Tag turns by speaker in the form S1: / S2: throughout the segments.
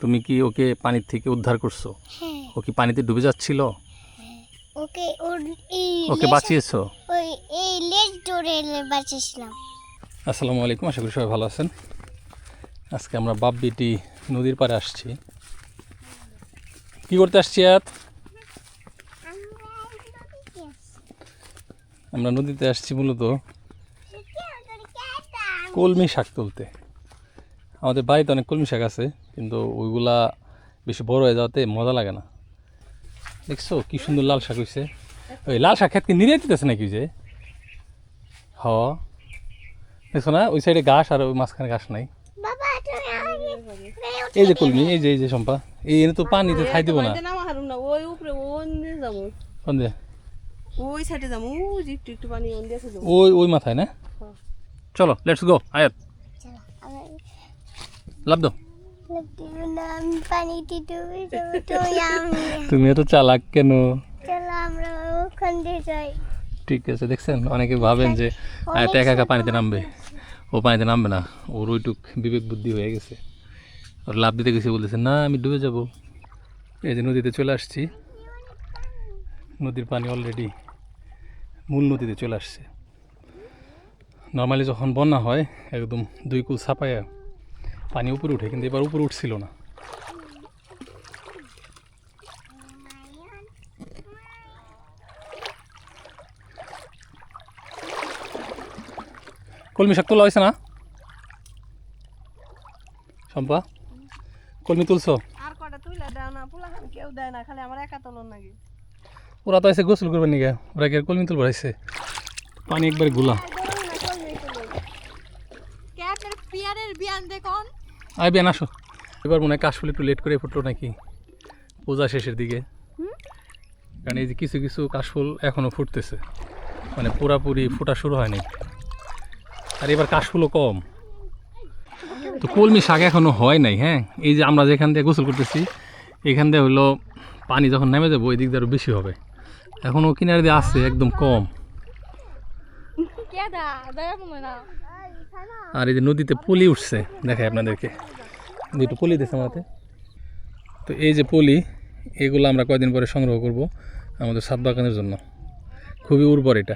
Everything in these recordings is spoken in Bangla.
S1: তুমি কি ওকে পানির থেকে উদ্ধার করছ?
S2: হ্যাঁ।
S1: ও কি পানিতে ডুবে যাচ্ছিল?
S2: ওকে
S1: ওকে বাঁচিয়েছো?
S2: ওই এই লেজ ধরে বাঁচিয়েছিলাম।
S1: আসসালামু আলাইকুম আশা করি সবাই ভালো আছেন। আজকে আমরা বাব্বিটি নদীর পাড়ে আসছি। কি করতে আসছি আয়াত? আমরা নদীতে আসছি মূলত কলমি শাক তুলতে। আমাদের বাড়িতে অনেক কলমি শাক আছে কিন্তু ওইগুলা বেশি বড় হয়ে যাওয়াতে মজা লাগে না। দেখছ কি সুন্দর লাল শাক হয়েছে ওই লাল শাক খেতকে নিরে দিতেছে নাকি যে? হ। দেখছ না ওই সাইডে ঘাস আর ওই মাঝখানে ঘাস নাই।
S2: বাবা তুমি আমাকে
S1: এই যে কলমি এই যে এই যে সম্পা এই এনে তো পানিতে খাই দিব না।
S3: ওই উপরে ওই নিয়ে যাব।
S1: কোন যে
S3: ওই সাইডে যাব ওই একটু একটু পানি ওন দিয়ে
S1: ওই ওই মাথায় না?
S3: হ্যাঁ।
S1: চলো লেটস গো আয়াত। লাভ দাও
S2: তুমি
S1: এত চালাক কেন? ঠিক আছে দেখছেন? অনেকে ভাবেন যে আয়াত একা একা পানিতে নামবে। ও পানিতে নামবে না। ওর ওইটুক বিবেক বুদ্ধি হয়ে গেছে। ওর লাভ দিতে গেছে বলতেছে না আমি ডুবে যাব। এই যে নদীতে চলে আসছি। নদীর পানি অলরেডি মূল নদীতে চলে আসছে। নর্মালি যখন বন্যা হয় একদম দুই কুল ছাপায়া পানি উপরে উঠে কিন্তু এবার উপরে উঠছিল না। কলমি শাক তোলা হয়েছে না? শম্পা কলমি তুলছো?
S3: নাকি
S1: ওরা তো এসে গোসল করবে নিগে ওরা কি কলমি তুলবার আইসে পানি একবারে গুলা।
S3: পিয়ারের বিয়ান দেখুন।
S1: আই বেন আসো। এবার মনে হয় কাশফুল একটু লেট করে ফুটলো নাকি পূজা শেষের দিকে। কারণ এই যে কিছু কিছু কাশফুল এখনও ফুটতেছে। মানে পুরাপুরি ফোটা শুরু হয়নি। আর এবার কাশফুলও কম। তো কলমি শাক এখনও হয় নাই হ্যাঁ? এই যে আমরা যেখান দিয়ে গোসল করতেছি এখান দিয়ে হলো পানি যখন নেমে যাব ওই দিক দিয়ে আরও বেশি হবে। এখনও কিনারে দিয়ে আছে একদম কম। আর এই যে নদীতে পলি উঠছে, দেখাই আপনাদেরকে। দুটো পলি দিয়েছে আমাদের। তো এই যে পলি, এগুলো আমরা কয়দিন পরে সংগ্রহ করব আমাদের সাত বাগানের জন্য। খুবই উর্বর এটা।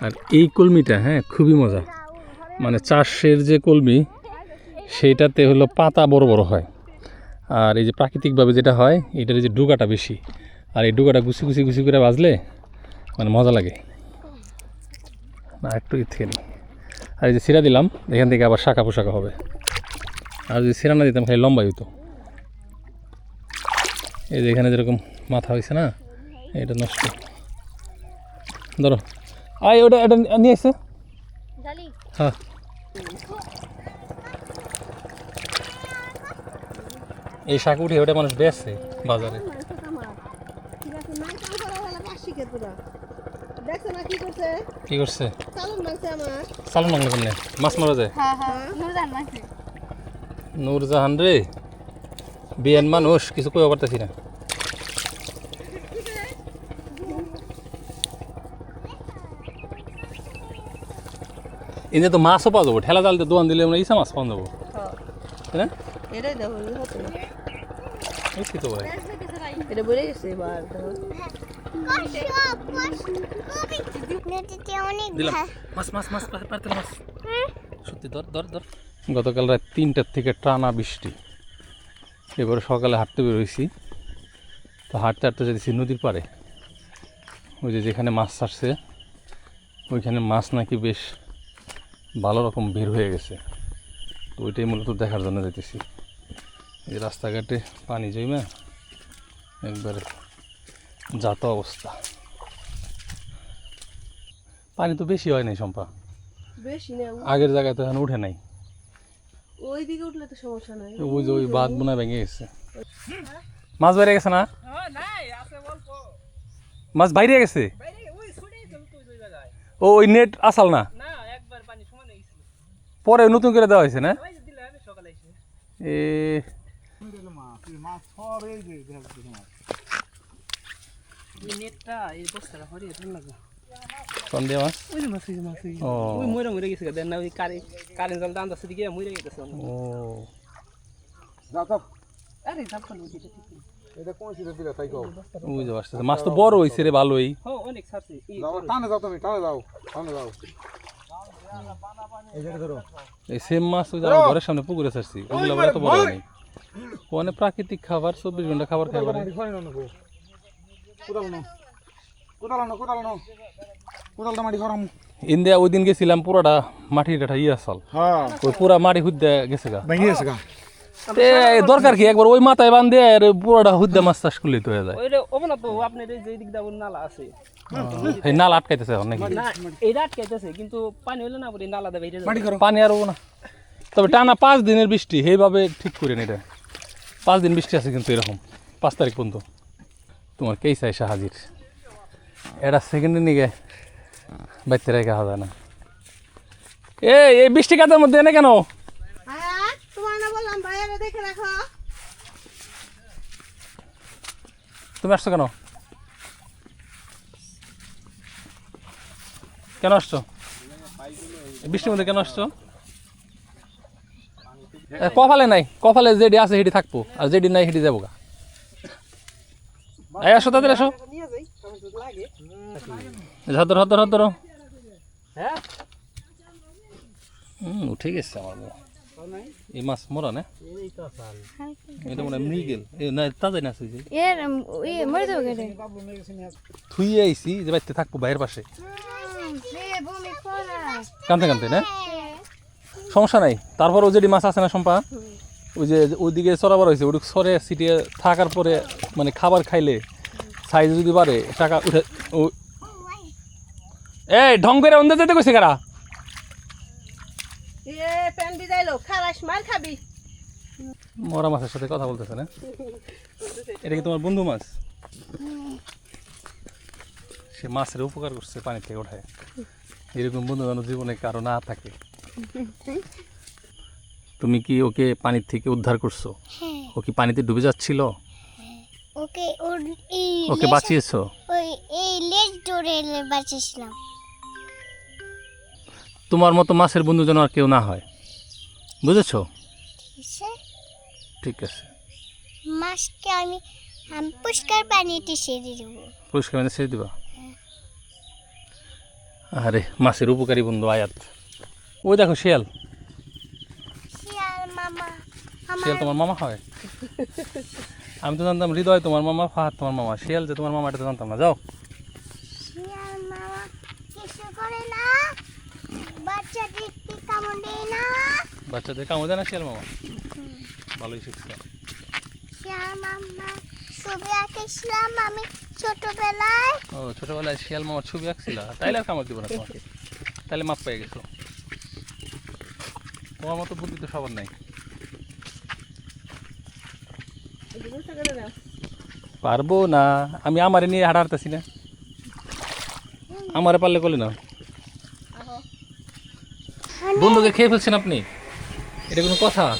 S1: আর এই কলমিটা হ্যাঁ খুবই মজা। মানে চাষের যে কলমি, সেইটাতে হলো পাতা বড় বড় হয়। আর এই যে প্রাকৃতিকভাবে যেটা হয়, এটার যে ডুগাটা বেশি। আর এই ডুগাটা গুছি গুছি গুছি করে বাজলে মানে মজা লাগে। না, একটু ই থেকে নিই। আর এই যে সিরা দিলাম এখান থেকে আবার শাখা পোশাকা হবে। আর যদি সিরা না দিতাম খালি লম্বাই হতো এই যে এখানে যেরকম মাথা হয়েছে না এটা নষ্ট। ধরো। আয় ওটা এটা নিয়ে এসে হ্যাঁ। এই শাক উঠে ওটা মানুষ বেচছে বাজারে।
S3: দেখছ না কি করছে?
S1: কি করছে?
S3: চালন মারছে আমার।
S1: কেমনে? মাছ মারা যায়?
S3: হ্যাঁ হ্যাঁ। নুরজান মারছে।
S1: নূরজাহান রে বিয়ান মানুষ কিছু কইতে পারতেছি না। এনে তো মাছও পাওয়া যাব ঠেলা জালতে দোকান দিলে আমরা ইসা মাছ পাওয়া যাব।
S3: হ্যাঁ?
S1: তাই না
S3: এটাই দেখো হতো না।
S1: তো ভাই?
S3: এটা বলে গেছে এবার
S1: সত্যি ধর ধর ধর। গতকাল রাত তিনটার থেকে টানা বৃষ্টি। এবারে সকালে হাঁটতে বেরোইছি। তো হাঁটতে হাঁটতে যেতেছি নদীর পাড়ে। ওই যে যেখানে মাছ ছাড়ছে ওইখানে মাছ নাকি বেশ ভালো রকম বের হয়ে গেছে। তো ওইটাই মূলত দেখার জন্য যেতেছি এই যে রাস্তাঘাটে পানি জমে একবারে যাত অবস্থা। পানি তো বেশি হয় নাই সম্পা
S3: বেশি না
S1: আগের জায়গায় তো এখন উঠে নাই।
S3: ওই দিকে উঠলে তো সমস্যা নাই।
S1: ওই যে ওই বাঁধ বোনা ভেঙে গেছে। মাছ বাইরে গেছে না? মাছ বাইরে গেছে? ও ওই নেট আসাল না? পরে নতুন করে দেওয়া হয়েছে না? এ
S3: নেটটা এই বস্তাটা হরিয়ে দিন লাগবে
S1: কোন দিয়ে মাছ
S3: ওই মাছ ওই মাছ ওই
S1: ও
S3: ওই মরে মরে গেছে দেন না ওই কারে জাল দান দাসে দিকে মরে গেছে
S1: ও
S4: যাও
S3: আরে ঠিক নেই।
S4: এটা কোন দিলে তাই কও
S1: ওই যে মাছ তো বড় হয়েছে রে ভালোই
S3: ও অনেক ছাড়ছে
S4: যাও টানে যাও তুমি টানে যাও টানে যাও এই
S1: সেম মাছ ওই আমার ঘরের সামনে পুকুরে ছাড়ছি ওগুলো এত বড় নেই ওখানে প্রাকৃতিক খাবার চব্বিশ ঘণ্টা খাবার খাই
S4: কোদালটা মাটি খরাম
S1: ওই দিন গেছিলাম পুরাটা মাটির একটা ইয়ে আসল।
S4: হ্যাঁ।
S1: ওই পুরা মাটি হুদ্দে গেছে গা
S4: ভেঙে গেছে গা।
S1: দরকার কি? একবার ওই মাথায় বান দিয়ে আর পুরোটা হুদ্দে মাছ চাষ করলেই তো হয়ে যায়।
S3: এই যে দিক নালা আছে।
S1: এই নাল আটকাইতেছে এখন নাকি?
S3: না এইটা আটকাইতেছে কিন্তু পানি হইলে না পরে নালা দেবে
S1: পানি আর না। তবে টানা পাঁচ দিনের বৃষ্টি সেইভাবে ঠিক করে এটা। পাঁচ দিন বৃষ্টি আছে কিন্তু এরকম পাঁচ তারিখ পর্যন্ত। তোমার কেস আইসা হাজির? এটা সেকেন্ডে নিয়ে বাইতে রেখে যায় না। এ এই বৃষ্টি কাতের মধ্যে এনে কেন?
S3: হ্যাঁ
S1: তুমি আসছো কেন? কেন আসছো? এই বৃষ্টির মধ্যে কেন আসছো? এ, কপালে নাই কপালে যেডি আছে সেটি থাকব আর যেডি নাই সেটি যাব গা। এই আসো তাদের আসো। হাত ধরো হাত ধরো
S3: হ্যাঁ?
S1: হুম উঠে গেছে আমার বউ। এই মাছ মরা না?
S3: এই তো সাল
S1: এটা মনে হয় মৃগেল। না তাজাই না
S2: কেটে।
S1: থুই আইছি যে বাড়িতে থাকব বাইরের পাশে। কানতে কানতে না? সমস্যা নাই। তারপর ও যদি মাছ আছে না সম্পা ওই যে ওইদিকে চড়াবার হয়েছে ওটি সরে সিটিয়ে থাকার পরে মানে খাবার খাইলে সাইজ যদি বাড়ে টাকা উঠে এই ঢং করে অন্ধে যেতে কইছে কারা?
S3: এ মার
S1: মাছের সাথে কথা বলতেছে না? এটা কি তোমার বন্ধু মাছ? সে মাছের উপকার করছে পানি থেকে ওঠায়। এরকম বন্ধু যেন জীবনে কারও না থাকে। তুমি কি ওকে পানির থেকে উদ্ধার করছ?
S2: হ্যাঁ।
S1: ও কি পানিতে ডুবে যাচ্ছিল?
S2: ওকে ওর এই
S1: ওকে বাঁচিয়েছো?
S2: ওই এই লেজ ধরে বাঁচিয়েছিলাম।
S1: তোমার মতো মাছের বন্ধু যেন আর কেউ না হয়। বুঝেছ?
S2: ঠিক আছে। মাছকে আমি আমি পুষ্কার পানিতে সেরে দেবো।
S1: পরিষ্কার মানে ছেড়ে দিবা? আরে মাছের উপকারী বন্ধু আয়াত। ওই দেখো শিয়াল।
S2: শিয়াল
S1: তোমার মামা হয়? আমি তো জানতাম হৃদয় তোমার মামা ফাহাদ তোমার মামা। শিয়াল যে তোমার মামা এটা তো জানতাম না। যাও। বাচ্চাদের কামড় দেয় না শিয়াল মামা? ভালোই শিখছে।
S2: শিয়াল মামা ছবি আঁকেছিলাম আমি ছোটবেলায়।
S1: ও ছোটবেলায় শিয়াল মামার ছবি আঁকছিল? তাইলে আর কামড় দিব না তোমাকে। তাইলে মাপ পেয়ে গেছো। তোমার মতো বুদ্ধি তো সবার নাই। পারব না। আমি আমারে নিয়ে হাঁটা হাঁটতেছি না। আমারে পারলে করলে না। বন্ধুকে খেয়ে ফেলছেন আপনি? এটা কোনো কথা?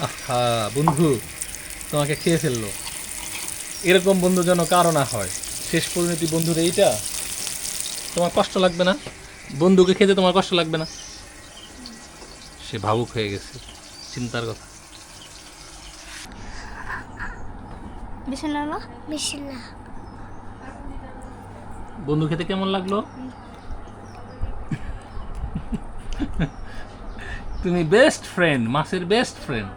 S1: আহা, বন্ধু, তোমাকে খেয়ে ফেলল। এরকম বন্ধু যেন কারও না হয়। শেষ পরিণতি বন্ধুর এইটা? তোমার কষ্ট লাগবে না? বন্ধুকে খেতে তোমার কষ্ট লাগবে না? সে ভাবুক হয়ে গেছে। চিন্তার কথা।
S2: না বিছানা
S1: বন্ধু খেতে কেমন লাগল? তুমি বেস্ট ফ্রেন্ড মাসের বেস্ট ফ্রেন্ড